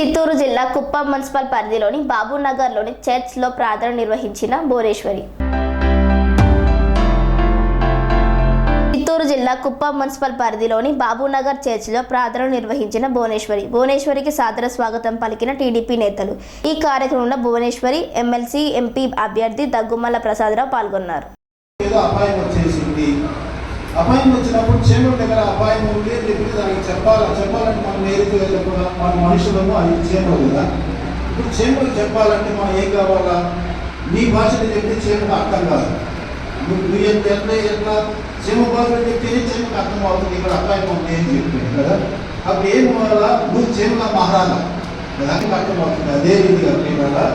చిత్తూరు జిల్లా కుప్పం మున్సిపల్ పరిధిలోని బాబునగర్లోని చర్చ్లో ప్రార్థన నిర్వహించిన భువనేశ్వరి చిత్తూరు జిల్లా కుప్పం మున్సిపల్ పరిధిలోని బాబునగర్ చర్చిలో ప్రార్థన నిర్వహించిన భువనేశ్వరి. భువనేశ్వరికి సాదర స్వాగతం పలికిన టీడీపీ నేతలు. ఈ కార్యక్రమంలో భువనేశ్వరి ఎమ్మెల్సీ ఎంపీ అభ్యర్థి దగ్గుమల్ల ప్రసాదరావు పాల్గొన్నారు. అపాయం వచ్చినప్పుడు చేపల దగ్గర అపాయం ఉంది అని చెప్పి దానికి చెప్పాలి? చెప్పాలంటే మనం నేరుగా వెళ్ళకుండా మన మనుషులము అది చేపలు కదా. ఇప్పుడు చేపలు చెప్పాలంటే మనం ఏం కావాలా? నీ భాషలో చెప్తే చేపకు అర్థం కాదు. నువ్వు నువ్వు ఎంత ఎట్లా ఎట్లా చేమ భాషలో చెప్తేనే చేపకు అర్థం అవుతుంది? ఇక్కడ అపాయం ఉంది అని చెప్పింది కదా. అప్పుడు ఏం కావాలా? నువ్వు చేపలా మారాలా? దానికి అర్థం అవుతుంది. అదే రీతిగా ప్రేమ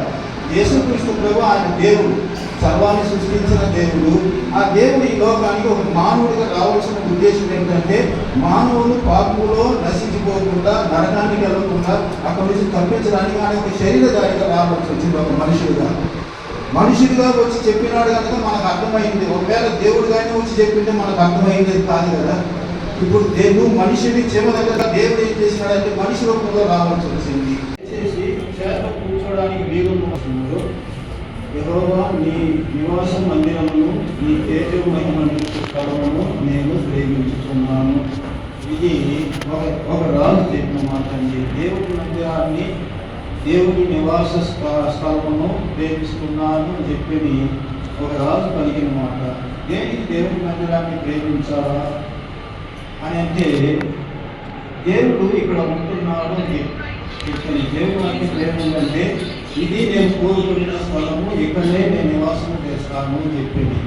యేసుక్రీస్తు ప్రభు ఆయన దేవుడు. సర్వాన్ని సృష్టించిన దేవుడు. ఆ దేవుడు ఈ లోకానికి ఒక మానవుడిగా రావాల్సిన ఉద్దేశం ఏంటంటే మానవులు పాపములో నశించిపోకుండా నరకానికి వెళ్ళకుండా అక్కడి నుంచి తప్పించడానికి ఆయన ఒక శరీరధారిగా రావాల్సి వచ్చింది ఒక మనుషులుగా మనుషులుగా వచ్చి చెప్పినాడు కనుక మనకు అర్థమైంది. ఒకవేళ దేవుడుగానే వచ్చి చెప్పింటే మనకు అర్థమైంది కాదు కదా. ఇప్పుడు దేవుడు మనిషిని చెమ దగ్గర దేవుడు ఏం చేసినాడంటే మనిషి రూపంలో రావాల్సి వచ్చింది. చేసి కూర్చోడానికి వీలు యహోవా నీ నివాస మందిరమును నీ తేజో మహిమ నేను ప్రేమించుతున్నాను ఇది ఒక ఒక రాజు చెప్పిన మాట అండి. దేవుడి మందిరాన్ని దేవుడి నివాస స్థ- స్థలమును ప్రేమిస్తున్నాను అని చెప్పి ఒక రాజు పలికిన మాట. దేనికి దేవుడి మందిరాన్ని ప్రేమించాలా? అని అంటే దేవుడు ఇక్కడ ఉంటున్నాడు అని చెప్పి దేవుడు అంటే ప్రేమ ఉందంటే ఇది నేను కోరుకున్న స్థలము ఇక్కడనే నేను నివాసం చేస్తాను అని చెప్పింది.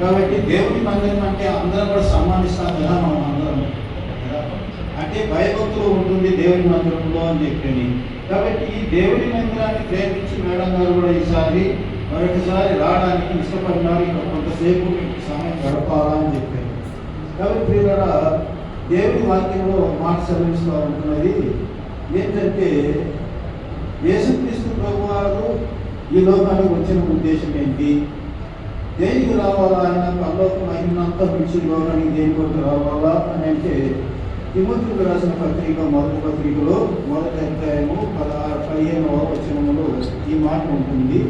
కాబట్టి దేవుడి మందిరం అంటే అందరం కూడా సమ్మానిస్తాం కదా మనం అందరం అంటే భయభక్తులు ఉంటుంది దేవుడి మందిరంలో అని చెప్పింది. కాబట్టి ఈ దేవుడి మందిరాన్ని ప్రేమించి మేడం గారు కూడా ఈసారి మరొకసారి రావడానికి ఇష్టపడినారు. ఇంకా కొంతసేపు మీకు సమయం గడపాలా అని చెప్పారు. కాబట్టి ప్రియులరా దేవుడి వాక్యంలో మాట సెలవిస్తూ ఉంటున్నది ఏంటంటే యేసుక్రీస్తు ప్రభు వారు ఈ లోకానికి వచ్చిన ఉద్దేశం ఏంటి? దేనికి రావాలా? ఆయన పరలోకం అయినంత పిలిచి లోకానికి దేని కొరకు రావాలా అని అంటే తిమోతికి రాసిన పత్రిక మొదటి పత్రికలో మొదటి అధ్యాయము పదహారు పదిహేనవ వచనములో ఈ మాట ఉంటుంది.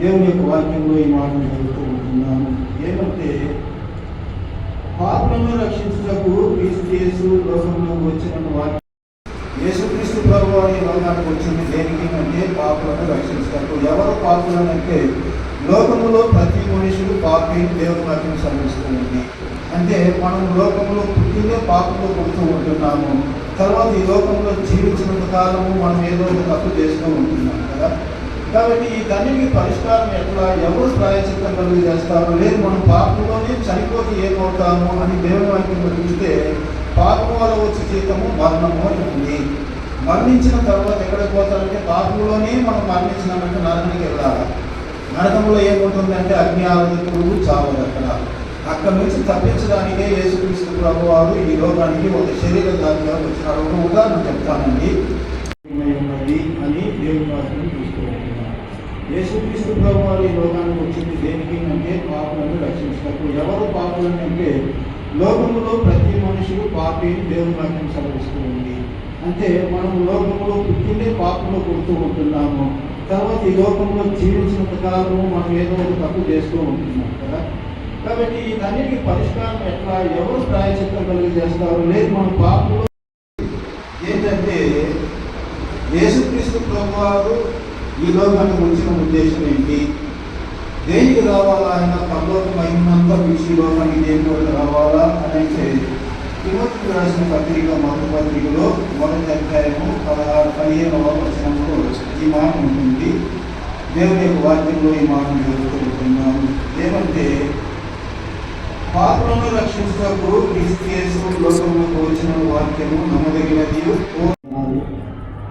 దేవుని యొక్క వాక్యంలో ఈ మాటను చదువుతూ ఉంటున్నాను. ఏమంటే పాపలను రక్షించుటకు క్రీస్తు యేసు లోకంలోకి వచ్చిన వాక్యం యేసుక్రీస్తు ప్రభు ఈ లోకానికి వచ్చింది దేనికి అంటే పాపులను రక్షించటకు ఎవరు పాపులనంటే లోకములో ప్రతి మనుషుడు పాపి దేవుని వాక్యం సమర్పిస్తుంది అంటే మనం లోకంలో పుట్టిందే పాపంలో పుడుతూ ఉంటున్నాము. తర్వాత ఈ లోకంలో జీవించినంత కాలము మనం ఏదో ఒక తప్పు చేస్తూ ఉంటున్నాం కదా. కాబట్టి ఈ దానికి పరిష్కారం ఎట్లా? ఎవరు ప్రాయచిత్తం కలిగి చేస్తారు? లేదు మనం పాపంలోనే చనిపోతే ఏమవుతాము అని దేవుని వాక్యం చూస్తే పాపం వల్ల వచ్చే జీతము మరణము అని ఉంది. మరణించిన తర్వాత ఎక్కడికి పోతారంటే పాపంలోనే మనం మరణించినామంటే నరకానికి వెళ్ళాలి? నరకంలో ఏముంటుందంటే అగ్ని ఆరది చావు అక్కడ. అక్కడ నుంచి తప్పించడానికే యేసుక్రీస్తు ప్రభు వారు ఈ లోకానికి ఒక శరీర దానిగా వచ్చినారు. ఒక ఉదాహరణ చెప్తానండి. ఉన్నది అని దేవుని వాక్యం చూస్తూ యేసుక్రీస్తు ప్రభు వారు ఈ లోకానికి వచ్చింది దేనికి అంటే పాపులను రక్షించటకు ఎవరు పాపులను అంటే లోకములో ప్రతి మనుషులు పాపి దేవుని వాక్యం సెలవిస్తూ ఉంది అంటే మనం లోకంలో పుట్టిందే పాపంలో పుడుతూ ఉంటున్నాము. తర్వాత ఈ లోకంలో జీవించినంత కాలము మనం ఏదో ఒక తప్పు చేస్తూ ఉంటున్నాం కదా. కాబట్టి వీటన్నిటికీ పరిష్కారం ఎట్లా? ఎవరు ప్రాయచిత్తం కలిగి చేస్తారు? లేదు మన పాపంలో ఏంటంటే యేసుక్రీస్తు ప్రభువారు ఈ లోకానికి వచ్చిన ఉద్దేశం ఏంటి? దేనికి రావాలా? ఆయన పరలోక మహిమంతా పిలిచి లోకానికి దేని రావాలా? అని తిమోతికి రాసిన పత్రిక మొదటి పత్రికలో మొదటి అధ్యాయము పదహారు పదిహేనవ వచనంలో ఈ మాట ఉంటుంది. దేవుని యొక్క వాక్యంలో ఈ మాట చదువుతున్నాము ఏమంటే పాపలను రక్షించటకు క్రీస్తు లోకంలోకి వచ్చిన వాక్యము నమ్మదగినది.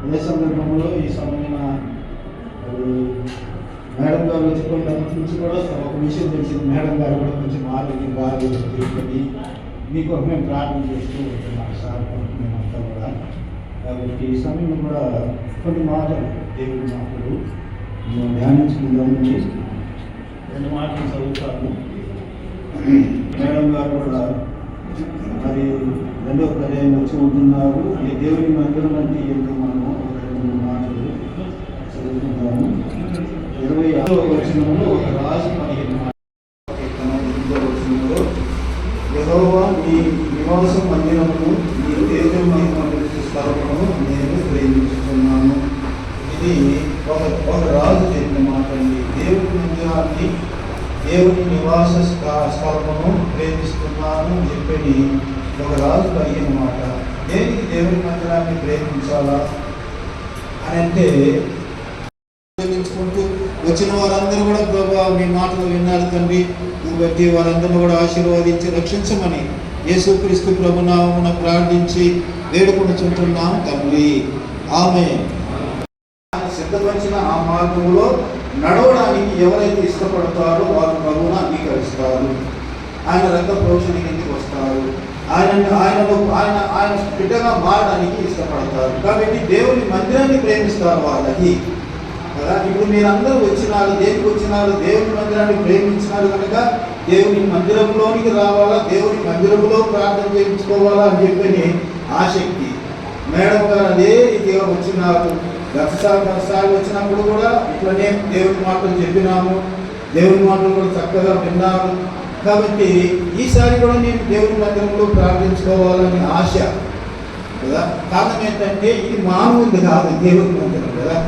అదే సందర్భంలో ఈ సమయమైన మేడం గారు వచ్చి కొంత నుంచి కూడా ఒక విషయం తెలిసింది. మేడం గారు కూడా కొంచెం ఆరోగ్యం బాగా తీసుకొని మీకు మేము ప్రార్థన చేస్తూ ఉంటున్నాం సార్ మేమంతా కూడా. కాబట్టి ఈ సమయం కూడా కొన్ని మాటలు దేవుడి మాటలు మేము ధ్యానించుకుందామని రెండు మాటలు చదువుతాను. మేడం గారు కూడా మరి రెండో పర్యాయం వచ్చి ఉంటున్నారు. ఈ దేవుని మందిరం అంటే ఏంటో మనము ఒక రెండు మాటలు చదువుకుందాము. ఇరవై ఆరో వచనంలో ఒక రాజు పలికిన మాట కీర్తన ఎనిమిదో వచనంలో యెహోవా నీ నివాస మందిరమును నీ తేజమయమైన స్థలమును నేను ప్రేమిస్తున్నాను ఇది ఒక ఒక రాజు చెప్పిన మాట అండి దేవుని మందిరాన్ని దేవుని నివాస స్థ- స్థలమును ప్రేమిస్తున్నాను అని చెప్పని ఒక రాజు కలిగిన మాట. దేనికి దేవుని మందిరాన్ని ప్రేమించాలా? అని అంటే ప్రేమించుకుంటూ వచ్చిన వారందరూ కూడా ప్రభా మీ మాటలు విన్నారు తండ్రి. బట్టి వారందరిని కూడా ఆశీర్వదించి రక్షించమని యేసుక్రీస్తు ప్రభునామమున ప్రార్థించి వేడుకొనుచుంటున్నాం తండ్రి ఆమె సిద్ధపరిచిన ఆ మార్గంలో నడవడానికి ఎవరైతే ఇష్టపడతారో వారు ప్రభువును అంగీకరిస్తారు. ఆయన రక్త ప్రోక్షణ కిందకి వస్తారు. ఆయన ఆయనను ఆయన ఆయన బిడ్డగా మారడానికి ఇష్టపడతారు. కాబట్టి దేవుని మందిరాన్ని ప్రేమిస్తారు వాళ్ళకి. కదా? ఇప్పుడు మీరందరూ వచ్చినారు దేనికి వచ్చినారు? దేవుని మందిరాన్ని ప్రేమించినారు కనుక దేవుని మందిరంలోనికి రావాలా? దేవుని మందిరంలో ప్రార్థన చేయించుకోవాలా అని చెప్పని ఆసక్తి మేడం గారు అదే రీతిగా వచ్చినారు. గతసారి గతసారి వచ్చినప్పుడు కూడా ఇట్లనే దేవుని మాటలు చెప్పినాము. దేవుని మాటలు కూడా చక్కగా విన్నాము కాబట్టి ఈసారి కూడా నేను దేవుని మందిరంలో ప్రార్థించుకోవాలని ఆశ. కదా? కారణం ఏంటంటే ఇది మామూలుది కాదు దేవుని మందిరం కదా?